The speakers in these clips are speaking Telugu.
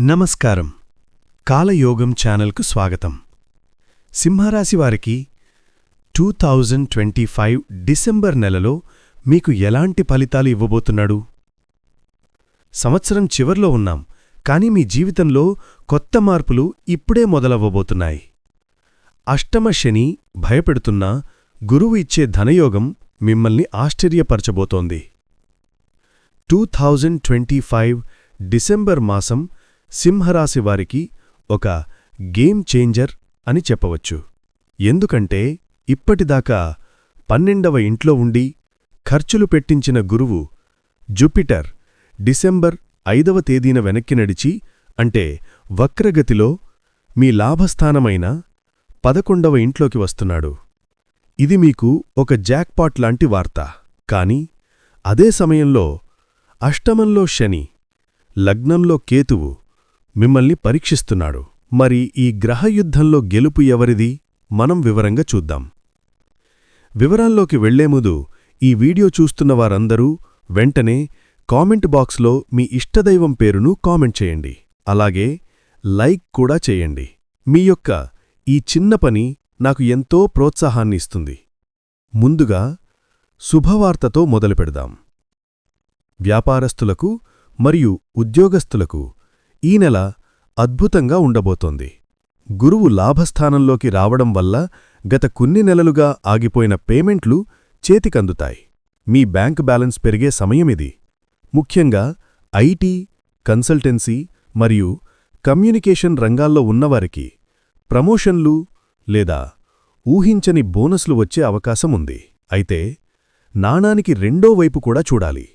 నమస్కారం. కాలయోగం ఛానల్కు స్వాగతం. సింహరాశి వారికి two thousand twenty five December నెలలో మీకు ఎలాంటి ఫలితాలు ఇవ్వబోతున్నాడు? సంవత్సరం చివర్లో ఉన్నాం కానీ మీ జీవితంలో కొత్త మార్పులు ఇప్పుడే మొదలవ్వబోతున్నాయి. అష్టమ శని భయపెడుతున్నా గురువు ఇచ్చే ధనయోగం మిమ్మల్ని ఆశ్చర్యపరచబోతోంది. Two thousand twenty five December మాసం సింహరాశి వారికి ఒక గేమ్ చేంజర్ అని చెప్పవచ్చు. ఎందుకంటే ఇప్పటిదాకా పన్నెండవ ఇంట్లో ఉండి ఖర్చులు పెట్టించిన గురువు జుపిటర్ డిసెంబర్ ఐదవ తేదీన వెనక్కి నడిచి అంటే వక్రగతిలో మీ లాభస్థానమైన పదకొండవ ఇంట్లోకి వస్తున్నాడు. ఇది మీకు ఒక జాక్పాట్ లాంటి వార్త. కాని అదే సమయంలో అష్టమంలో శని లగ్నంలో కేతువు మిమ్మల్ని పరీక్షిస్తున్నాడు. మరి ఈ గ్రహయుద్ధంలో గెలుపు ఎవరిది? మనం వివరంగా చూద్దాం. వివరాల్లోకి వెళ్ళేముందు ఈ వీడియో చూస్తున్న వారందరూ వెంటనే కామెంట్ బాక్స్లో మీ ఇష్టదైవం పేరును కామెంట్ చేయండి. అలాగే లైక్ కూడా చేయండి. మీ యొక్క ఈ చిన్న పని నాకు ఎంతో ప్రోత్సాహాన్ని ఇస్తుంది. ముందుగా శుభవార్తతో మొదలుపెడదాం. వ్యాపారస్తులకు మరియు ఉద్యోగస్తులకు ఈ నెల అద్భుతంగా ఉండబోతోంది. గురువు లాభస్థానంలోకి రావడం వల్ల గత కొన్ని నెలలుగా ఆగిపోయిన పేమెంట్లు చేతికందుతాయి. మీ బ్యాంక్ బ్యాలెన్స్ పెరిగే సమయమిది ముఖ్యంగా ఐటీ కన్సల్టెన్సీ మరియు కమ్యూనికేషన్ రంగాల్లో ఉన్నవారికి ప్రమోషన్లు లేదా ఊహించని బోనస్లు వచ్చే అవకాశముంది అయితే నాణానికి రెండో వైపు కూడా చూడాలి.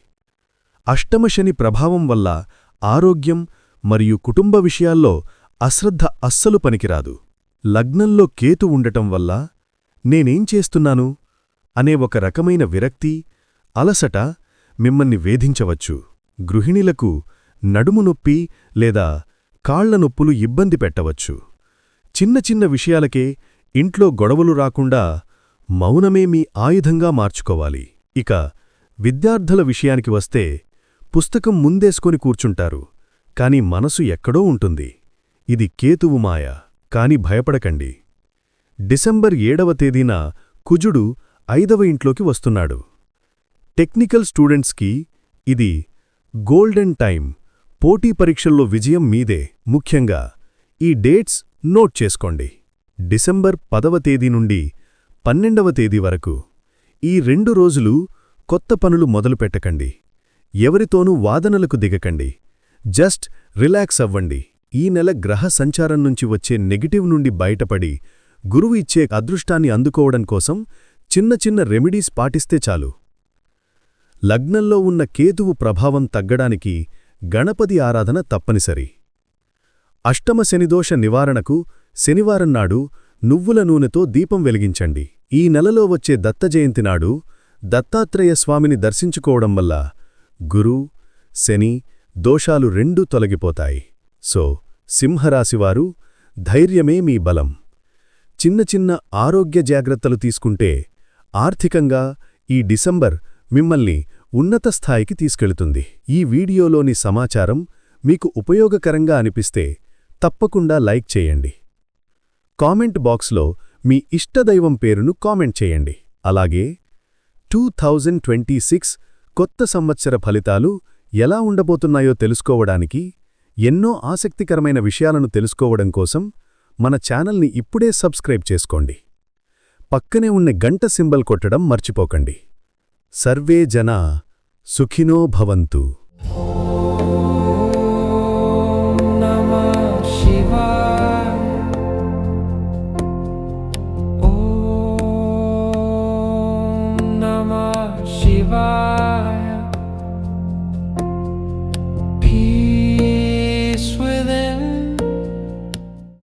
అష్టమశని ప్రభావం వల్ల ఆరోగ్యం మరియు కుటుంబ విషయాల్లో అశ్రద్ధ అస్సలు పనికిరాదు. లగ్నంలో కేతు ఉండటం వల్ల నేనేం చేస్తున్నాను అనే ఒక రకమైన విరక్తి అలసట మిమ్మల్ని వేధించవచ్చు. గృహిణులకు నడుము నొప్పి లేదా కాళ్ళ నొప్పులు ఇబ్బంది పెట్టవచ్చు. చిన్న చిన్న విషయాలకే ఇంట్లో గొడవలు రాకుండా మౌనమే మీ ఆయుధంగా మార్చుకోవాలి. ఇక విద్యార్థుల విషయానికి వస్తే పుస్తకం ముందేసుకొని కూర్చుంటారు. కాని మనసు ఎక్కడో ఉంటుంది. ఇది కేతువు మాయ కాని భయపడకండి. డిసెంబర్ ఏడవ తేదీన కుజుడు ఐదవ ఇంట్లోకి వస్తున్నాడు. టెక్నికల్ స్టూడెంట్స్కి ఇది గోల్డెన్ టైం పోటీ పరీక్షల్లో విజయం మీదే. ముఖ్యంగా ఈ డేట్స్ నోట్ చేసుకోండి. డిసెంబర్ పదవ తేదీ నుండి పన్నెండవ తేదీ వరకు ఈ రెండు రోజులు కొత్త పనులు మొదలుపెట్టకండి. ఎవరితోనూ వాదనలకు దిగకండి. జస్ట్ రిలాక్స్ అవ్వండి. ఈ నెల గ్రహ సంచారం నుంచి వచ్చే నెగిటివ్ నుండి బయటపడి గురువు ఇచ్చే అదృష్టాన్ని అందుకోవడం కోసం చిన్న చిన్న రెమెడీస్ పాటిస్తే చాలు. లగ్నంలో ఉన్న కేతువు ప్రభావం తగ్గడానికి గణపతి ఆరాధన తప్పనిసరి. అష్టమ శనిదోష నివారణకు శనివారం నాడు నువ్వుల నూనెతో దీపం వెలిగించండి. ఈ నెలలో వచ్చే దత్త జయంతి నాడు దత్తాత్రేయ స్వామిని దర్శించుకోవడం వల్ల గురు శని దోషాలు రెండూ తొలగిపోతాయి. సో సింహరాశివారు ధైర్యమే మీ బలం. చిన్న చిన్న ఆరోగ్య జాగ్రత్తలు తీసుకుంటే ఆర్థికంగా ఈ డిసెంబర్ మిమ్మల్ని ఉన్నత స్థాయికి తీసుకెళుతుంది. ఈ వీడియోలోని సమాచారం మీకు ఉపయోగకరంగా అనిపిస్తే తప్పకుండా లైక్ చేయండి. కామెంట్ బాక్స్లో మీ ఇష్టదైవం పేరును కామెంట్ చేయండి. అలాగే టూ థౌజండ్ సిక్స్ కొత్త సంవత్సర ఫలితాలు ఎలా ఉండబోతున్నాయో తెలుసుకోవడానికి ఎన్నో ఆసక్తికరమైన విషయాలను తెలుసుకోవడం కోసం మన ఛానల్ని ఇప్పుడే సబ్స్క్రైబ్ చేసుకోండి. పక్కనే ఉన్న గంట సింబల్ కొట్టడం మర్చిపోకండి. సర్వే జన సుఖినో భవంతు. శివా